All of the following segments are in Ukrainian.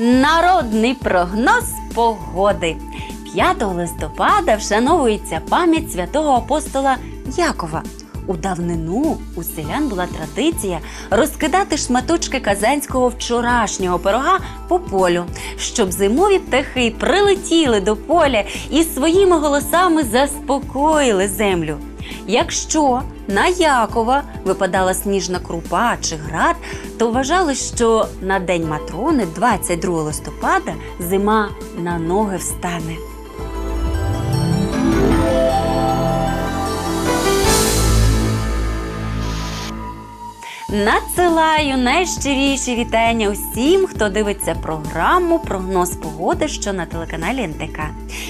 Народний прогноз погоди. 5 листопада вшановується пам'ять святого апостола Якова. У давнину у селян була традиція розкидати шматочки казанського вчорашнього пирога по полю, щоб зимові птахи прилетіли до поля і своїми голосами заспокоїли землю. Якщо на Якова випадала сніжна крупа чи град, то вважали, що на день Матрони, 22 листопада, зима на ноги встане. Надсилаю найщиріші вітання усім, хто дивиться програму Прогноз погоди, що на телеканалі НТК.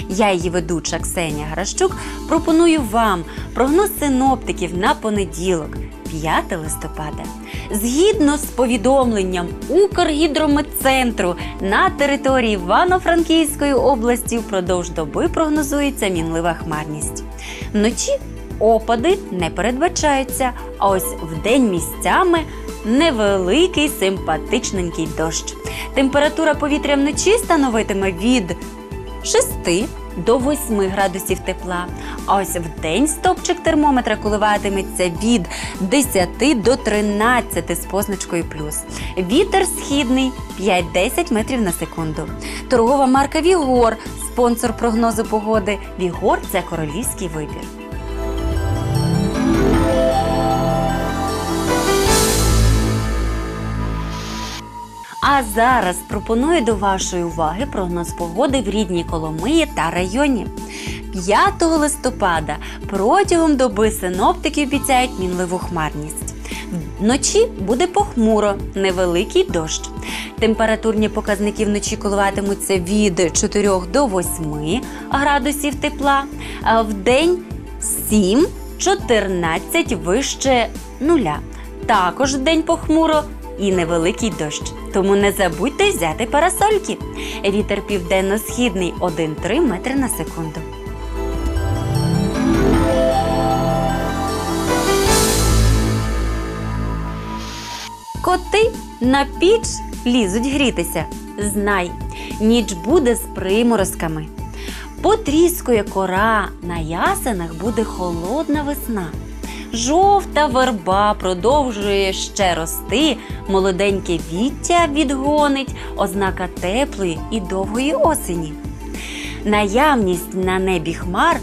Я, її ведуча Ксенія Гращук, пропоную вам прогноз синоптиків на понеділок, 5 листопада. Згідно з повідомленням Укргідрометцентру на території Івано-Франківської області впродовж доби прогнозується мінлива хмарність. Вночі опади не передбачаються, а ось вдень місцями невеликий симпатичненький дощ. Температура повітря вночі становитиме від 6 до 8 градусів тепла. А ось в день стопчик термометра коливатиметься від 10 до 13 з позначкою плюс. Вітер східний 5-10 метрів на секунду. Торгова марка Вігор, спонсор прогнозу погоди. Вігор це королівський вибір. А зараз пропоную до вашої уваги прогноз погоди в рідній Коломиї та районі. 5 листопада протягом доби синоптики обіцяють мінливу хмарність. Вночі буде похмуро, невеликий дощ. Температурні показники вночі коливатимуться від 4 до 8 градусів тепла, а в день 7-14 вище нуля. Також вдень похмуро і невеликий дощ. Тому не забудьте взяти парасольки. Вітер південно-східний 1,3 метри на секунду. Коти на піч лізуть грітися. Знай, ніч буде з приморозками. Потріскує кора, на ясенах буде холодна весна. Жовта верба продовжує ще рости, молоденьке віття відгонить, ознака теплої і довгої осені. Наявність на небі хмар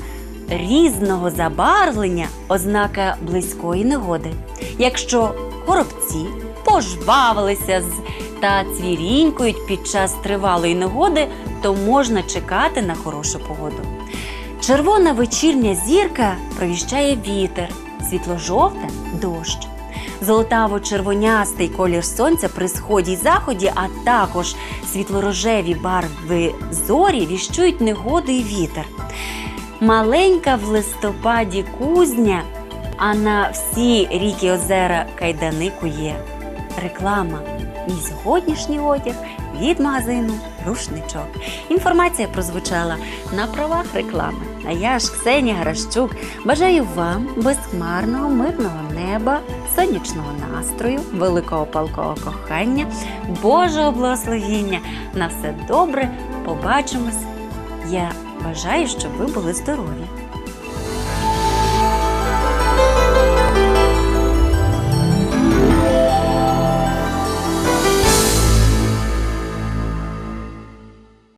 різного забарвлення ознака близької негоди. Якщо горобці пожвавилися з та цвірінькують під час тривалої негоди, то можна чекати на хорошу погоду. Червона вечірня зірка провіщає вітер, світло-жовте дощ. Золотаво-червонястий колір сонця при сході й заході, а також світлорожеві барви зорі віщують негоду і вітер. Маленька в листопаді кузня, а на всі ріки озера кайдани кує. Реклама. Мій сьогоднішній одяг від магазину Рушничок. Інформація прозвучала на правах реклами. А я ж Ксенія Гращук бажаю вам безхмарного, мирного неба, сонячного настрою, великого палкого кохання, Божого благословіння. На все добре. Побачимось. Я бажаю, щоб ви були здорові.